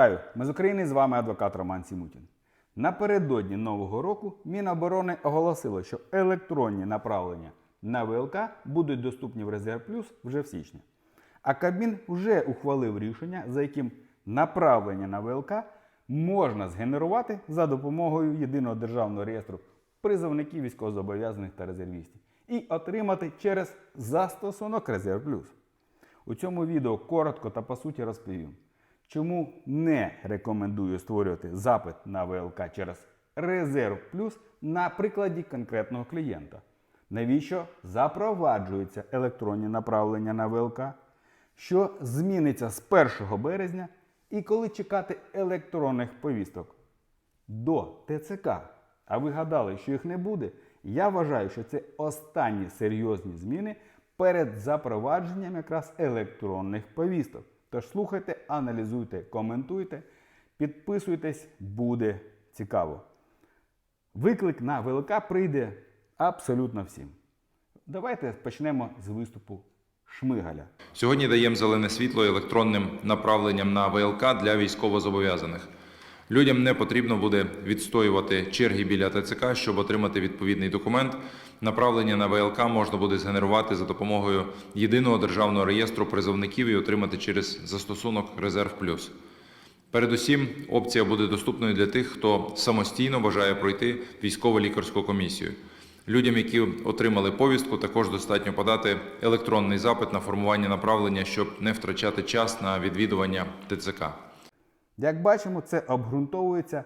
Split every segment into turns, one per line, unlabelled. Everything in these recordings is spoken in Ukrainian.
Вітаю! Ми з України з вами адвокат Роман Сімутін. Напередодні Нового року Міноборони оголосило, що електронні направлення на ВЛК будуть доступні в Резерв Плюс вже в січні. А Кабмін вже ухвалив рішення, за яким направлення на ВЛК можна згенерувати за допомогою єдиного державного реєстру призовників військовозобов'язаних та резервістів і отримати через застосунок Резерв Плюс. У цьому відео коротко та по суті розповім, чому не рекомендую створювати запит на ВЛК через Резерв Плюс на прикладі конкретного клієнта. Навіщо запроваджуються електронні направлення на ВЛК? Що зміниться з 1 березня і коли чекати електронних повісток до ТЦК. А ви гадали, що їх не буде? Я вважаю, що це останні серйозні зміни перед запровадженням якраз електронних повісток. Тож слухайте, аналізуйте, коментуйте, підписуйтесь, буде цікаво. Виклик на ВЛК прийде абсолютно всім. Давайте почнемо з виступу Шмигаля.
Сьогодні даємо зелене світло електронним направленням на ВЛК для військовозобов'язаних. Людям не потрібно буде відстоювати черги біля ТЦК, щоб отримати відповідний документ. Направлення на ВЛК можна буде згенерувати за допомогою єдиного державного реєстру призовників і отримати через застосунок Резерв Плюс. Передусім, опція буде доступною для тих, хто самостійно бажає пройти військово-лікарську комісію. Людям, які отримали повістку, також достатньо подати електронний запит на формування направлення, щоб не втрачати час на відвідування ТЦК.
Як бачимо, це обґрунтовується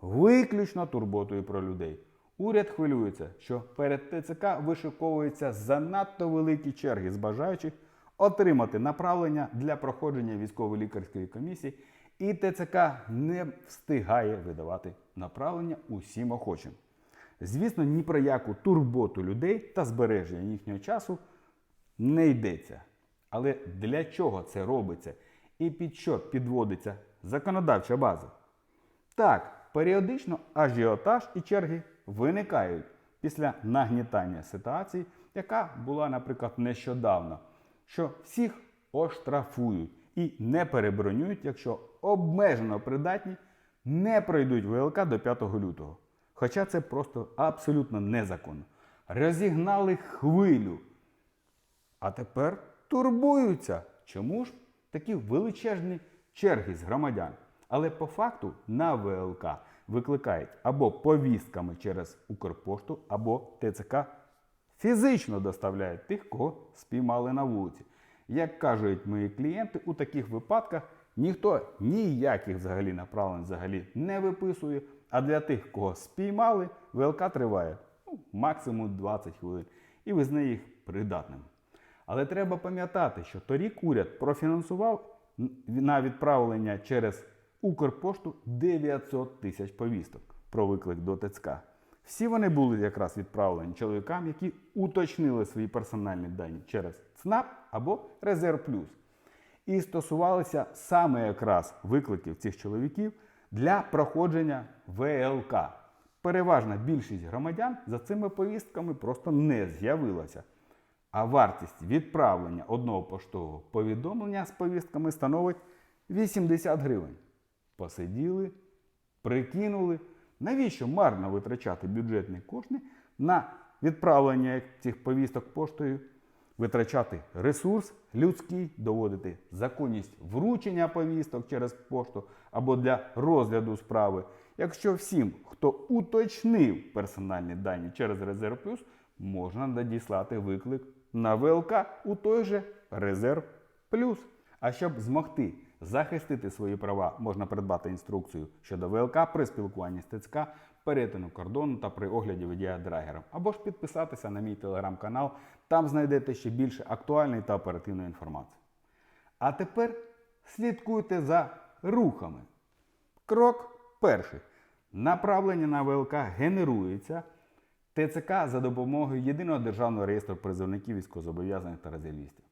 виключно турботою про людей. Уряд хвилюється, що перед ТЦК вишиковуються занадто великі черги з бажаючих отримати направлення для проходження військово-лікарської комісії, і ТЦК не встигає видавати направлення усім охочим. Звісно, ні про яку турботу людей та збереження їхнього часу не йдеться. Але для чого це робиться і під що підводиться законодавча база? Так, періодично ажіотаж і черги виникають після нагнітання ситуації, яка була, наприклад, нещодавно, що всіх оштрафують і не перебронюють, якщо обмежено придатні не пройдуть ВЛК до 5 лютого. Хоча це просто абсолютно незаконно. Розігнали хвилю. А тепер турбуються. Чому ж такі величезні черги з громадян? Але по факту на ВЛК викликають або повістками через Укрпошту, або ТЦК фізично доставляють тих, кого спіймали на вулиці. Як кажуть мої клієнти, у таких випадках ніхто ніяких взагалі направлень взагалі не виписує. А для тих, кого спіймали, ВЛК триває ну, максимум 20 хвилин і визнає їх придатними. Але треба пам'ятати, що торік уряд профінансував на відправлення через Укрпошту 900 тисяч повісток про виклик до ТЦК. Всі вони були якраз відправлені чоловікам, які уточнили свої персональні дані через ЦНАП або Резерв Плюс. І стосувалися саме якраз викликів цих чоловіків для проходження ВЛК. Переважна більшість громадян за цими повістками просто не з'явилася. А вартість відправлення одного поштового повідомлення з повістками становить 80 гривень. Посиділи, прикинули, навіщо марно витрачати бюджетні кошти на відправлення цих повісток поштою, витрачати ресурс людський, доводити законність вручення повісток через пошту або для розгляду справи. Якщо всім, хто уточнив персональні дані через Резерв Плюс, можна надіслати виклик на ВЛК у той же Резерв Плюс. А щоб змогти захистити свої права, можна придбати інструкцію щодо ВЛК при спілкуванні з ТЦК, перетину кордону та при огляді водія. Або ж підписатися на мій телеграм-канал, там знайдете ще більше актуальної та оперативної інформації. А тепер слідкуйте за рухами. Крок перший. Направлення на ВЛК генерується ТЦК за допомогою єдиного державного реєстру призовників військовозобов'язаних та резервістів.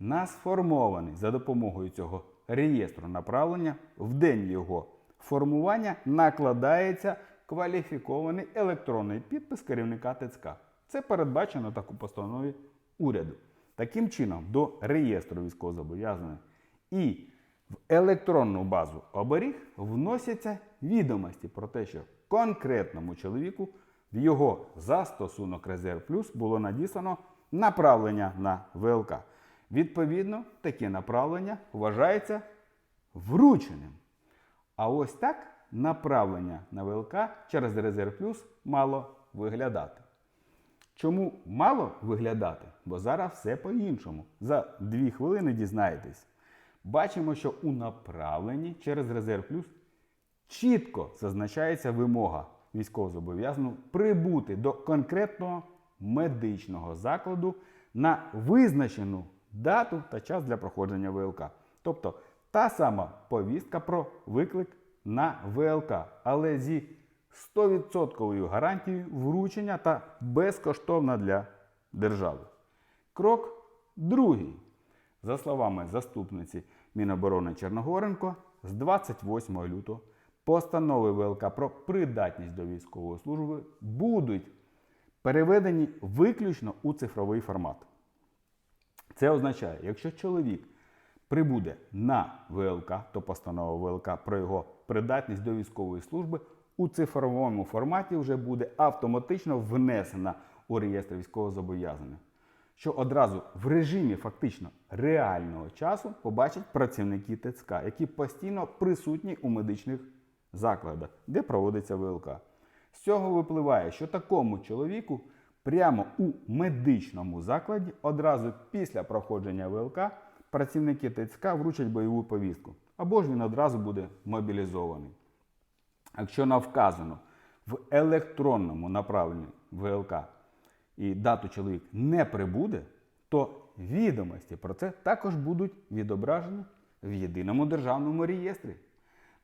На сформований за допомогою цього реєстру направлення в день його формування накладається кваліфікований електронний підпис керівника ТЦК. Це передбачено так у постанові уряду. Таким чином, до реєстру військовозобов'язаних і В електронну базу оберіг вносяться відомості про те, що конкретному чоловіку в його застосунок Резерв Плюс було надіслано направлення на ВЛК. Відповідно, таке направлення вважається врученим. А ось так направлення на ВЛК через Резерв Плюс мало виглядати. Чому мало виглядати? Бо зараз все по-іншому. За дві хвилини дізнаєтесь. Бачимо, що у направленні через Резерв Плюс чітко зазначається вимога військовозобов'язаного прибути до конкретного медичного закладу на визначену дату та час для проходження ВЛК. Тобто та сама повістка про виклик на ВЛК, але зі 100% гарантією вручення та безкоштовна для держави. Крок другий. За словами заступниці Міноборони Черногоренко, з 28 лютого постанови ВЛК про придатність до військової служби будуть переведені виключно у цифровий формат. Це означає, якщо чоловік прибуде на ВЛК, то постанова ВЛК про його придатність до військової служби у цифровому форматі вже буде автоматично внесена у реєстр військовозобов'язаних, що одразу в режимі фактично реального часу побачать працівники ТЦК, які постійно присутні у медичних закладах, де проводиться ВЛК. З цього випливає, що такому чоловіку прямо у медичному закладі одразу після проходження ВЛК працівники ТЦК вручать бойову повістку, або ж він одразу буде мобілізований. Якщо навказано в електронному направленні ВЛК і дату чоловік не прибуде, то відомості про це також будуть відображені в єдиному державному реєстрі.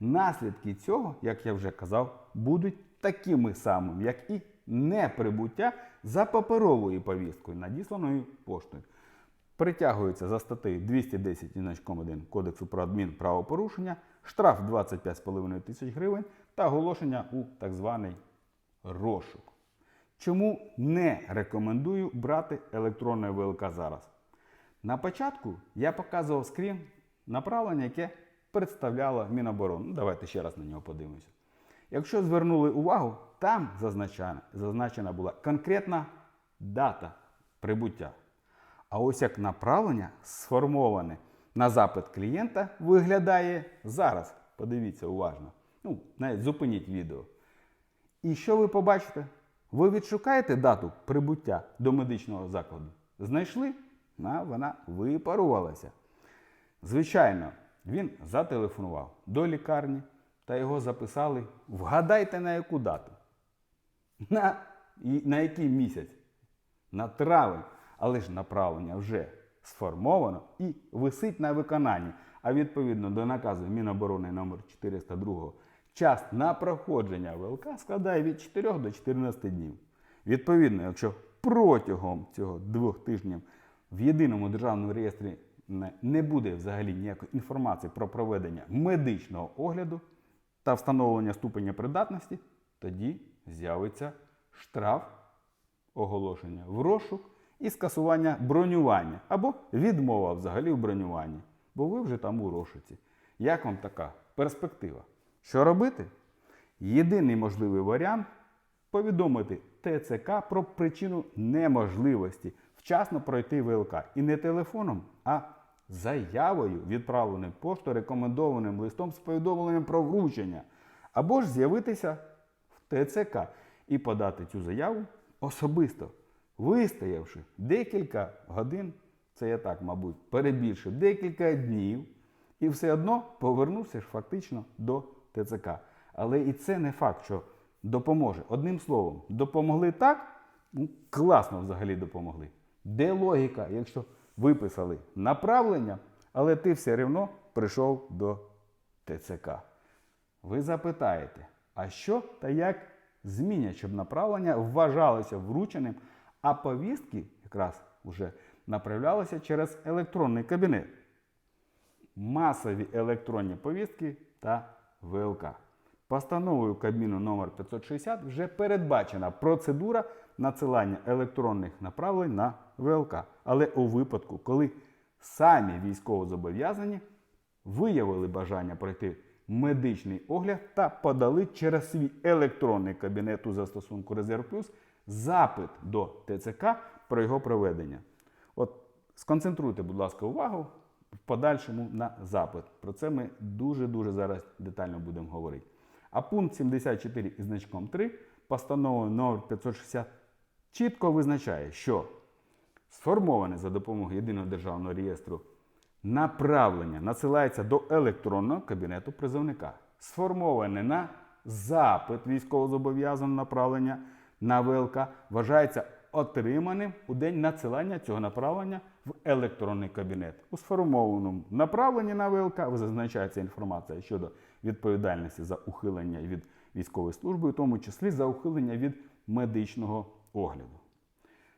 Наслідки цього, як я вже казав, будуть такими самими, як і неприбуття за паперовою повісткою, надісланою поштою. Притягується за статтею 210 1 Кодексу про адмінправопорушення, штраф 25,5 тисяч гривень та оголошення у так званий розшук. Чому не рекомендую брати електронне ВЛК зараз? На початку я показував скрін направлення, яке представляло Міноборону. Ну, давайте ще раз на нього подивимося. Якщо звернули увагу, там зазначена, зазначена була конкретна дата прибуття. А ось як направлення сформоване на запит клієнта виглядає зараз. Подивіться уважно. Ну, навіть зупиніть відео. І що ви побачите? Ви відшукаєте дату прибуття до медичного закладу? Знайшли? А вона випарувалася. Звичайно, він зателефонував до лікарні та його записали. Вгадайте на яку дату? На, на який місяць? На травень. Але ж направлення вже сформовано і висить на виконанні. А відповідно до наказу Міноборони номер 402 час на проходження ВЛК складає від 4 до 14 днів. Відповідно, якщо протягом цього двох тижнів в єдиному державному реєстрі не- буде взагалі ніякої інформації про проведення медичного огляду та встановлення ступеня придатності, тоді з'явиться штраф оголошення в розшук і скасування бронювання або відмова взагалі в бронюванні, бо ви вже там у розшуці. Як вам така перспектива? Що робити? Єдиний можливий варіант повідомити ТЦК про причину неможливості вчасно пройти ВЛК. І не телефоном, а заявою, відправленою поштою, рекомендованим листом з повідомленням про вручення. Або ж з'явитися в ТЦК і подати цю заяву особисто, вистоявши декілька годин, це я так, мабуть, перебільшив, декілька днів, і все одно повернувся ж фактично до ТЦК. Але і це не факт, що допоможе. Одним словом, допомогли так, ну, класно взагалі допомогли. Де логіка, якщо виписали направлення, але ти все одно прийшов до ТЦК? Ви запитаєте, а що та як змінять, щоб направлення вважалося врученим, а повістки якраз вже направлялися через електронний кабінет? Масові електронні повістки та ВЛК. Постановою Кабміну номер 560 вже передбачена процедура надсилання електронних направлень на ВЛК. Але у випадку, коли самі військовозобов'язані виявили бажання пройти медичний огляд та подали через свій електронний кабінет у застосунку Резерв Плюс запит до ТЦК про його проведення. От сконцентруйте, будь ласка, увагу в подальшому на запит. Про це ми дуже-дуже зараз детально будемо говорити. А пункт 74 із значком 3 постанови номер 560 чітко визначає, що сформоване за допомогою єдиного державного реєстру направлення надсилається до електронного кабінету призовника. Сформоване на запит військовозобов'язаного направлення на ВЛК вважається отриманим у день надсилання цього направлення в електронний кабінет. У сформованому направленні на ВЛК зазначається інформація щодо відповідальності за ухилення від військової служби, у тому числі за ухилення від медичного огляду.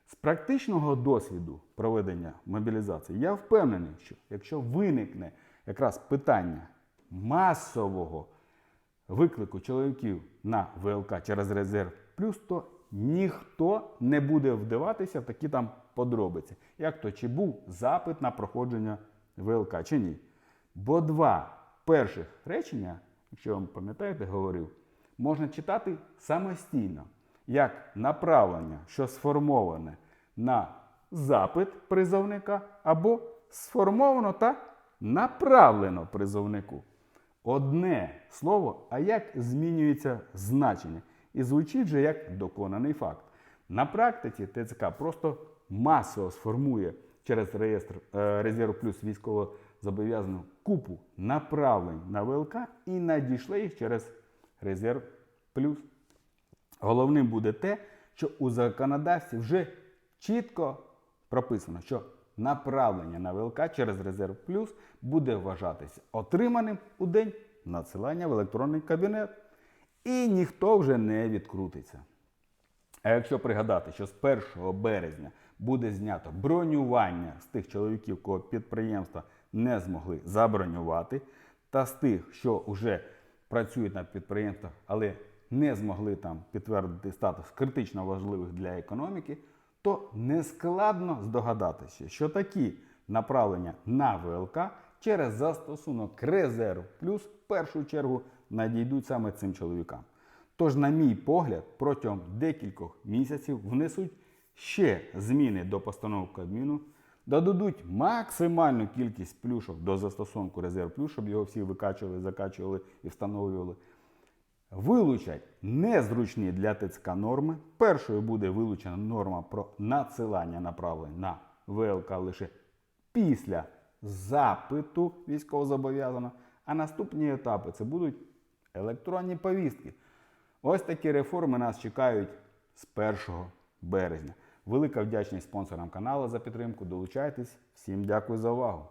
З практичного досвіду проведення мобілізації я впевнений, що якщо виникне якраз питання масового виклику чоловіків на ВЛК через резерв плюс, то ніхто не буде вдаватися в такі там подробиці, як то чи був запит на проходження ВЛК, чи ні. Бо два перших речення, якщо вам пам'ятаєте, говорив, можна читати самостійно, як направлення, що сформоване на запит призовника, або сформовано та направлено призовнику. Одне слово, а як змінюється значення? І звучить же як доконаний факт. На практиці ТЦК просто масово сформує через реєстр е, резерв плюс військово зобов'язану купу направлень на ВЛК і надійшли їх через резерв плюс. Головним буде те, що у законодавстві вже чітко прописано, що направлення на ВЛК через резерв плюс буде вважатися отриманим у день надсилання в електронний кабінет. І ніхто вже не відкрутиться. А якщо пригадати, що з 1 березня буде знято бронювання з тих чоловіків, кого підприємства не змогли забронювати, та з тих, що вже працюють на підприємствах, але не змогли там підтвердити статус критично важливих для економіки, то нескладно здогадатися, що такі направлення на ВЛК через застосунок резерв плюс в першу чергу надійдуть саме цим чоловікам. Тож, на мій погляд, протягом декількох місяців внесуть ще зміни до постанов Кабміну, додадуть максимальну кількість плюшок до застосунку резерв плюс, щоб його всі викачували, закачували і встановлювали. Вилучать незручні для ТЦК норми. Першою буде вилучена норма про надсилання направлень на ВЛК лише після запиту військовозобов'язаного. А наступні етапи це будуть електронні повістки. Ось такі реформи нас чекають з 1 березня. Велика вдячність спонсорам каналу за підтримку. Долучайтесь. Всім дякую за увагу.